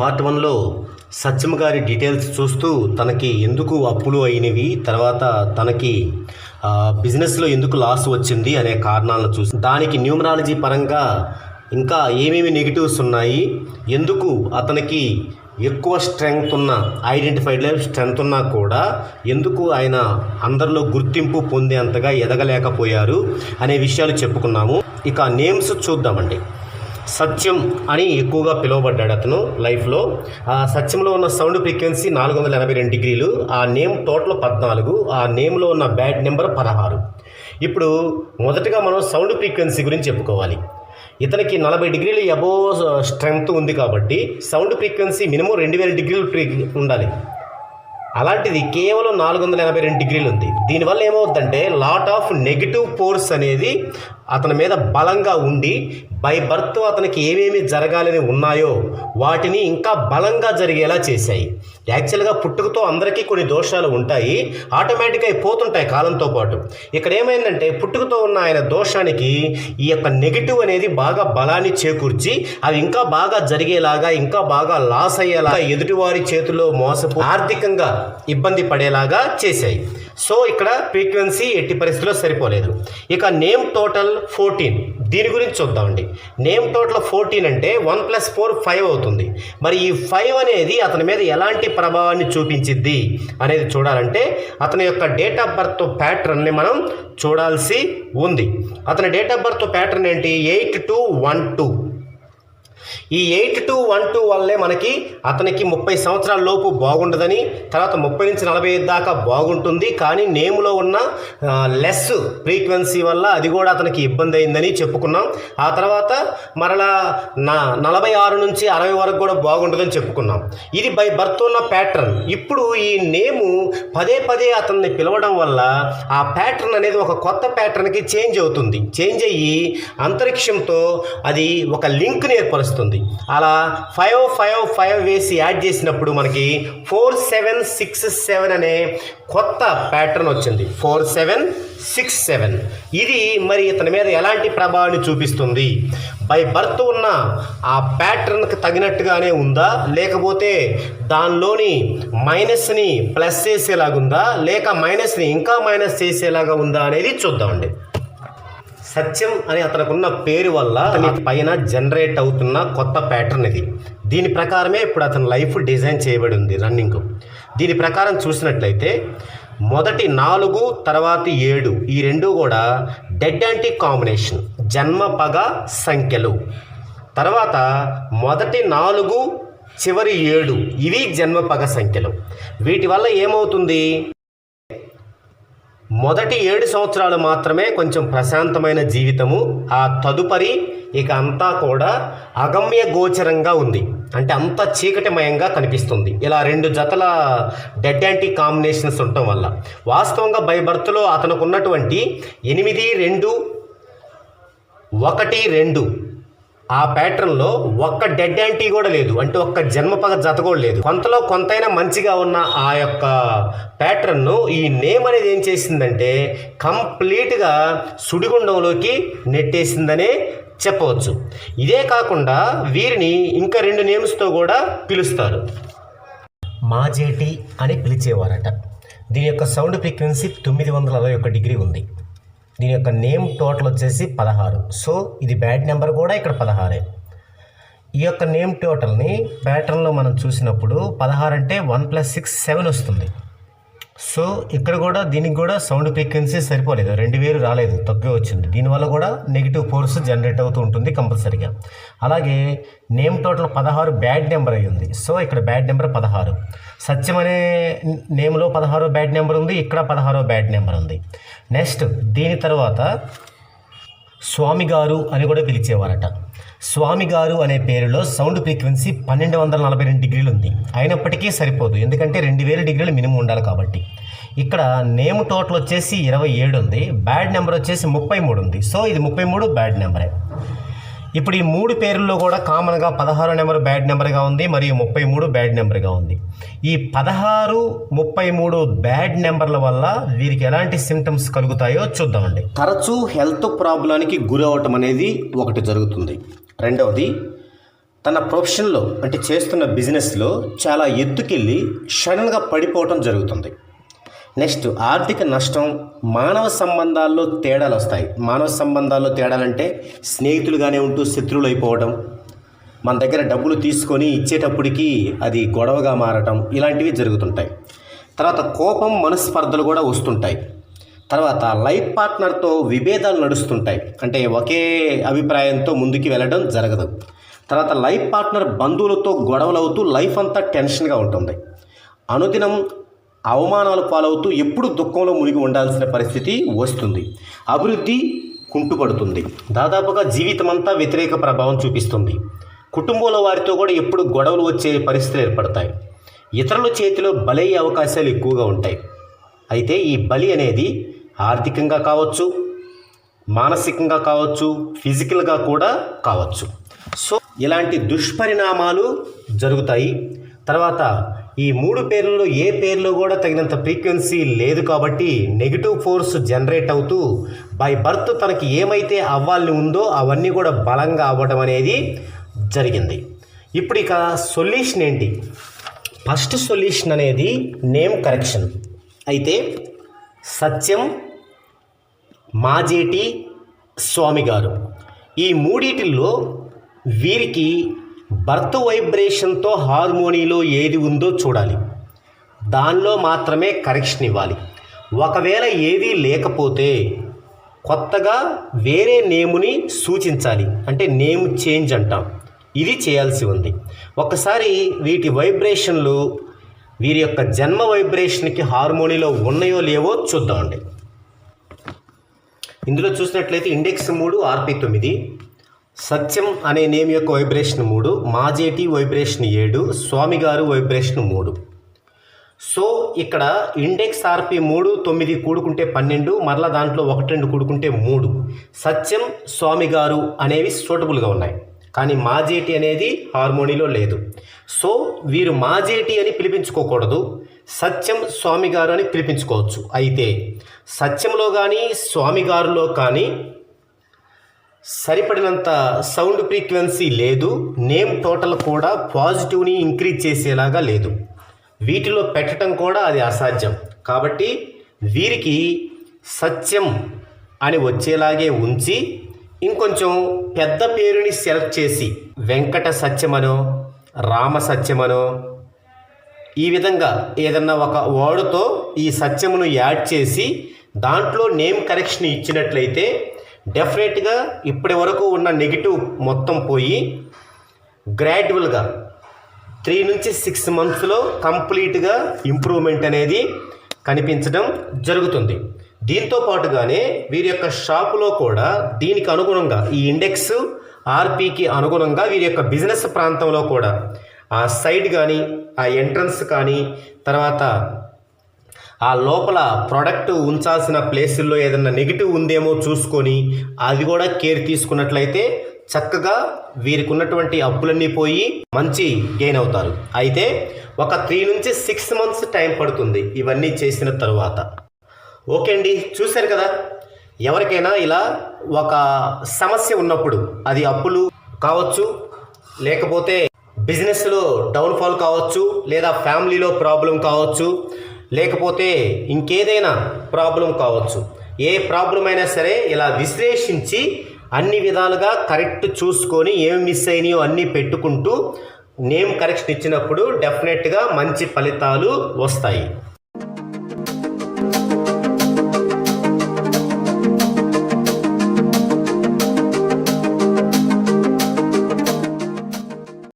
Part వన్లో సత్యమ గారి details చూస్తూ తనకి ఎందుకు అప్పులు అయినవి తర్వాత తనకి బిజినెస్లో ఎందుకు లాస్ వచ్చింది అనే కారణాలను చూసి దానికి న్యూమరాలజీ పరంగా ఇంకా ఏమేమి నెగిటివ్స్ ఉన్నాయి ఎందుకు అతనికి ఎక్కువ స్ట్రెంగ్త్ ఉన్న ఐడెంటిఫైడ్ లైఫ్ స్ట్రెంగ్త్ ఉన్నా కూడా ఎందుకు ఆయన అందరిలో గుర్తింపు పొందేంతగా ఎదగలేకపోయారు అనే విషయాలు చెప్పుకున్నాము. ఇక నేమ్స్ చూద్దామండి. సత్యం అని ఎక్కువగా పిలువబడ్డాడు అతను లైఫ్లో. ఆ సత్యంలో ఉన్న సౌండ్ ఫ్రీక్వెన్సీ నాలుగు వందల ఎనభై రెండు డిగ్రీలు ఆ నేమ్ టోటల్ పద్నాలుగు ఆ నేమ్లో ఉన్న బ్యాడ్ నెంబర్ పదహారు. ఇప్పుడు మొదటగా మనం సౌండ్ ఫ్రీక్వెన్సీ గురించి చెప్పుకోవాలి. ఇతనికి నలభై డిగ్రీలు ఎబో స్ట్రెంగ్త్ ఉంది కాబట్టి సౌండ్ ఫ్రీక్వెన్సీ మినిమం రెండు వేల డిగ్రీలు ఫ్రీ ఉండాలి. అలాంటిది కేవలం నాలుగు వందల ఎనభై రెండు డిగ్రీలు ఉంది. దీనివల్ల ఏమవుతుందంటే లాట్ ఆఫ్ నెగిటివ్ ఫోర్స్ అనేది అతని మీద బలంగా ఉండి బై బర్త్ అతనికి ఏమేమి జరగాలని ఉన్నాయో వాటిని ఇంకా బలంగా జరిగేలా చేశాయి. యాక్చువల్గా పుట్టుకతో అందరికీ కొన్ని దోషాలు ఉంటాయి. ఆటోమేటిక్గా పోతుంటాయి కాలంతో పాటు. ఇక్కడ ఏమైందంటే పుట్టుకతో ఉన్న ఆయన దోషానికి ఈ యొక్క నెగిటివ్ అనేది బాగా బలాన్ని చేకూర్చి అవి ఇంకా బాగా జరిగేలాగా ఇంకా బాగా లాస్ అయ్యేలాగా ఎదుటివారి చేతిలో మోసపు ఆర్థికంగా ఇబ్బంది పడేలాగా చేశాయి. సో ఇక్కడ ఫ్రీక్వెన్సీ ఎట్టి పరిస్థితిలో సరిపోలేదు. ఇక నేమ్ టోటల్ ఫోర్టీన్. దీని గురించి చూద్దామండి. నేమ్ టోటల్ ఫోర్టీన్ అంటే వన్ ప్లస్ ఫోర్ ఫైవ్ అవుతుంది. మరి ఈ ఫైవ్ అనేది అతని మీద ఎలాంటి ప్రభావాన్ని చూపించిద్ది అనేది చూడాలంటే అతని యొక్క డేట్ ఆఫ్ బర్త్ ప్యాటర్న్ని మనం చూడాల్సి ఉంది. అతని డేట్ ఆఫ్ బర్త్ ప్యాటర్న్ ఏంటి? Eight two one two. ఈ ఎయిట్ టు వన్ టూ వల్లే మనకి అతనికి ముప్పై సంవత్సరాల లోపు బాగుండదని తర్వాత ముప్పై నుంచి నలభై ఐదు దాకా బాగుంటుంది. కానీ నేములో ఉన్న లెస్ ఫ్రీక్వెన్సీ వల్ల అది కూడా అతనికి ఇబ్బంది అయిందని చెప్పుకున్నాం. ఆ తర్వాత మరలా నా నలభై ఆరు నుంచి అరవై వరకు కూడా బాగుంటుందని చెప్పుకున్నాం. ఇది బై బర్త్ ఉన్న ప్యాటర్న్. ఇప్పుడు ఈ నేము పదే పదే అతన్ని పిలవడం వల్ల ఆ ప్యాటర్న్ అనేది ఒక కొత్త ప్యాటర్న్కి చేంజ్ అవుతుంది. చేంజ్ అయ్యి అంతరిక్షంతో అది ఒక లింక్ని ఏర్పరుస్తుంది. అలా ఫైవ్ ఫైవ్ ఫైవ్ వేసి యాడ్ చేసినప్పుడు మనకి ఫోర్ సెవెన్ సిక్స్ సెవెన్ అనే కొత్త ప్యాటర్న్ వచ్చింది. Four seven six seven. ఇది మరి ఇతని మీద ఎలాంటి ప్రభావాన్ని చూపిస్తుంది? బై బర్త్ ఉన్న ఆ ప్యాటర్న్కి తగినట్టుగానే ఉందా? లేకపోతే దానిలోని మైనస్ని ప్లస్ చేసేలాగుందా? లేక మైనస్ని ఇంకా మైనస్ చేసేలాగా ఉందా అనేది చూద్దామండి. సత్యం అని అతనుకున్న పేరు వల్ల అతని పైన జనరేట్ అవుతున్న కొత్త ప్యాటర్న్ ఇది. దీని ప్రకారమే ఇప్పుడు అతని లైఫ్ డిజైన్ చేయబడి ఉంది రన్నింగ్ దీని ప్రకారం చూసినట్లయితే మొదటి నాలుగు తర్వాతి ఏడు ఈ రెండు కూడా డెడ్ యాంటీ కాంబినేషన్ జన్మ పగ సంఖ్యలు. తర్వాత మొదటి నాలుగు చివరి ఏడు ఇవి జన్మ పగ సంఖ్యలు. వీటి వల్ల ఏమవుతుంది? మొదటి ఏడు సంవత్సరాలు మాత్రమే కొంచెం ప్రశాంతమైన జీవితము. ఆ తదుపరి ఇక అంతా కూడా అగమ్య గోచరంగా ఉంది. అంటే అంత చీకటిమయంగా కనిపిస్తుంది. ఇలా రెండు జతల డెడ్ యాంటీ కాంబినేషన్స్ ఉండటం వల్ల. వాస్తవంగా బై బర్త్లో ఉన్నటువంటి ఎనిమిది రెండు ఒకటి రెండు ఆ ప్యాటర్న్లో ఒక్క డెడ్ యాంటీ కూడా లేదు. అంటే ఒక్క జన్మపగ జత కూడా లేదు. కొంతలో కొంతైనా మంచిగా ఉన్న ఆ యొక్క ప్యాటర్న్ను ఈ నేమ్ అనేది ఏం చేసిందంటే కంప్లీట్గా సుడిగుండంలోకి నెట్టేసిందనే చెప్పవచ్చు. ఇదే కాకుండా వీరిని ఇంకా రెండు నేమ్స్తో కూడా పిలుస్తారు. మాజేటి అని పిలిచేవారట. దీని యొక్క సౌండ్ ఫ్రీక్వెన్సీ తొమ్మిది వందల అరవై ఒక డిగ్రీ ఉంది. దీని యొక్క నేమ్ టోటల్ వచ్చేసి పదహారు. సో ఇది బ్యాడ్ నెంబర్ కూడా ఇక్కడ పదహారే. ఈ యొక్క నేమ్ టోటల్ని ప్యాటర్న్లో మనం చూసినప్పుడు పదహారు అంటే వన్ ప్లస్ సిక్స్ సెవెన్ వస్తుంది. సో ఇక్కడ కూడా దీనికి కూడా సౌండ్ ఫ్రీక్వెన్సీ సరిపోలేదు. రెండు వేలు రాలేదు తక్కువ వచ్చింది. దీనివల్ల కూడా నెగిటివ్ ఫోర్స్ జనరేట్ అవుతూ ఉంటుంది కంపల్సరీగా. అలాగే నేమ్ టోటల్ పదహారు బ్యాడ్ నెంబర్ అయి ఉంది. సో ఇక్కడ బ్యాడ్ నెంబర్ పదహారు. సత్యం అనే నేమ్లో పదహారో బ్యాడ్ నెంబర్ ఉంది ఇక్కడ పదహారో బ్యాడ్ నెంబర్ ఉంది. నెక్స్ట్ దీని తర్వాత స్వామి గారు అని కూడా పిలిచేవారట. స్వామి గారు అనే పేరులో సౌండ్ ఫ్రీక్వెన్సీ పన్నెండు వందల నలభై రెండు డిగ్రీలు ఉంది అయినప్పటికీ సరిపోదు. ఎందుకంటే రెండు వేల డిగ్రీలు మినిమం ఉండాలి కాబట్టి. ఇక్కడ నేమ్ టోటల్ వచ్చేసి ఇరవై ఏడు ఉంది. బ్యాడ్ నెంబర్ వచ్చేసి ముప్పై మూడు ఉంది. సో ఇది ముప్పై మూడు బ్యాడ్ నెంబరే. ఇప్పుడు ఈ మూడు పేర్లలో కూడా కామన్గా పదహారు నెంబర్ బ్యాడ్ నెంబర్గా ఉంది మరియు ముప్పై మూడు బ్యాడ్ నెంబర్గా ఉంది. ఈ పదహారు ముప్పై మూడు బ్యాడ్ నెంబర్ల వల్ల వీరికి ఎలాంటి సిమ్టమ్స్ కలుగుతాయో చూద్దామండి. తరచూ హెల్త్ ప్రాబ్లానికి గురవటం అనేది ఒకటి జరుగుతుంది. రెండవది తన ప్రొఫెషన్లో అంటే చేస్తున్న బిజినెస్లో చాలా ఎత్తుకెళ్ళి సడన్గా పడిపోవటం జరుగుతుంది. నెక్స్ట్ ఆర్థిక నష్టం మానవ సంబంధాల్లో తేడాలు వస్తాయి. మానవ సంబంధాల్లో తేడాలంటే స్నేహితులుగానే ఉంటూ శత్రువులు అయిపోవడం మన దగ్గర డబ్బులు తీసుకొని ఇచ్చేటప్పటికి అది గొడవగా మారటం ఇలాంటివి జరుగుతుంటాయి. తర్వాత కోపం మనస్పర్ధలు కూడా వస్తుంటాయి. తర్వాత లైఫ్ పార్ట్నర్తో విభేదాలు నడుస్తుంటాయి. అంటే ఒకే అభిప్రాయంతో ముందుకు వెళ్ళడం జరగదు. తర్వాత లైఫ్ పార్ట్నర్ బంధువులతో గొడవలు అవుతూ లైఫ్ అంతా టెన్షన్గా ఉంటుంది. అనుదినం అవమానాలు పాలవుతూ ఎప్పుడు దుఃఖంలో మునిగి ఉండాల్సిన పరిస్థితి వస్తుంది. అభివృద్ధి కుంటుపడుతుంది. దాదాపుగా జీవితం అంతా వ్యతిరేక ప్రభావం చూపిస్తుంది. కుటుంబంలో వారితో కూడా ఎప్పుడు గొడవలు వచ్చే పరిస్థితులు ఏర్పడతాయి. ఇతరుల చేతిలో బలయ్యే అవకాశాలు ఎక్కువగా ఉంటాయి. అయితే ఈ బలి అనేది ఆర్థికంగా కావచ్చు మానసికంగా కావచ్చు ఫిజికల్గా కూడా కావచ్చు. సో ఇలాంటి దుష్పరిణామాలు జరుగుతాయి. తర్వాత ఈ మూడు పేర్లలో ఏ పేర్లో కూడా తగినంత ఫ్రీక్వెన్సీ లేదు కాబట్టి నెగిటివ్ ఫోర్స్ జనరేట్ అవుతూ బై బర్త్ తనకి ఏమైతే అవ్వాలని ఉందో అవన్నీ కూడా బలంగా అవ్వడం అనేది జరిగింది. ఇప్పుడు ఇక సొల్యూషన్ ఏంటి? ఫస్ట్ సొల్యూషన్ అనేది నేమ్ కరెక్షన్. అయితే సత్యం మాజేటి స్వామి గారు. ఈ మూడిటిల్లో వీరికి బర్త్ వైబ్రేషన్తో హార్మోనీలో ఏది ఉందో చూడాలి. దానిలో మాత్రమే కరెక్షన్ ఇవ్వాలి. ఒకవేళ ఏదీ లేకపోతే కొత్తగా వేరే నేముని సూచించాలి. అంటే నేమ్ చేంజ్ అంటాం. ఇది చేయాల్సి ఉంది. ఒకసారి వీటి వైబ్రేషన్లు వీరి యొక్క జన్మ వైబ్రేషన్కి హార్మోనీలో ఉన్నాయో లేవో చూద్దామండి. ఇందులో చూసినట్లయితే ఇండెక్స్ మూడు ఆర్పి తొమ్మిది సత్యం అనే నేమ్ యొక్క వైబ్రేషన్ మూడు మాజేటి వైబ్రేషన్ ఏడు స్వామి గారు వైబ్రేషన్ మూడు. సో ఇక్కడ ఇండెక్స్ ఆర్పి మూడు తొమ్మిది కూడుకుంటే పన్నెండు మరలా దాంట్లో ఒకటి రెండు కూడుకుంటే మూడు. సత్యం స్వామి గారు అనేవి సూటబుల్గా ఉన్నాయి. కానీ మాజేటి అనేది హార్మోనీలో లేదు. సో వీరు మాజేటి అని పిలిపించుకోకూడదు. సత్యం స్వామి గారు అని పిలిపించుకోవచ్చు. అయితే సత్యంలో కానీ స్వామి గారులో కానీ సరిపడినంత సౌండ్ ఫ్రీక్వెన్సీ లేదు. నేమ్ టోటల్ కూడా పాజిటివ్ని ఇంక్రీజ్ చేసేలాగా లేదు. వీటిలో పెట్టడం కూడా అది అసాధ్యం. కాబట్టి వీరికి సత్యం అని వచ్చేలాగే ఉంచి ఇంకొంచెం పెద్ద పేరుని సెలెక్ట్ చేసి వెంకట సత్యమనో రామ సత్యమనో ఈ విధంగా ఏదన్నా ఒక వర్డ్తో ఈ సత్యమును యాడ్ చేసి దాంట్లో నేమ్ కరెక్షన్ ఇచ్చినట్లయితే డెఫినెట్గా ఇప్పటి వరకు ఉన్న నెగిటివ్ మొత్తం పోయి గ్రాడ్యువల్గా త్రీ నుంచి సిక్స్ మంత్స్లో కంప్లీట్గా ఇంప్రూవ్మెంట్ అనేది కనిపించడం జరుగుతుంది. దీంతో పాటుగానే వీరి యొక్క షాపులో కూడా దీనికి అనుగుణంగా ఈ ఇండెక్స్ ఆర్పీకి అనుగుణంగా వీరి యొక్క బిజినెస్ ప్రాంతంలో కూడా ఆ సైడ్ కానీ ఆ ఎంట్రన్స్ కానీ తర్వాత ఆ లోపల ప్రోడక్ట్ ఉంచాల్సిన ప్లేసుల్లో ఏదైనా నెగిటివ్ ఉందేమో చూసుకొని అది కూడా కేర్ తీసుకున్నట్లయితే చక్కగా వీరికి ఉన్నటువంటి అప్పులన్నీ పోయి మంచి గెయిన్ అవుతారు. అయితే ఒక త్రీ నుంచి సిక్స్ మంత్స్ టైం పడుతుంది ఇవన్నీ చేసిన తరువాత. ఓకే అండి చూశారు కదా? ఎవరికైనా ఇలా ఒక సమస్య ఉన్నప్పుడు అది అప్పులు కావచ్చు లేకపోతే బిజినెస్లో డౌన్ఫాల్ కావచ్చు లేదా ఫ్యామిలీలో ప్రాబ్లం కావచ్చు లేకపోతే ఇంకేదైనా ప్రాబ్లం కావచ్చు. ఏ ప్రాబ్లం అయినా సరే ఇలా విశ్లేషించి అన్ని విధాలుగా కరెక్ట్ చూసుకొని ఏమి మిస్ అయినాయో అన్నీ పెట్టుకుంటూ నేమ్ కరెక్షన్ ఇచ్చినప్పుడు డెఫినెట్గా మంచి ఫలితాలు వస్తాయి.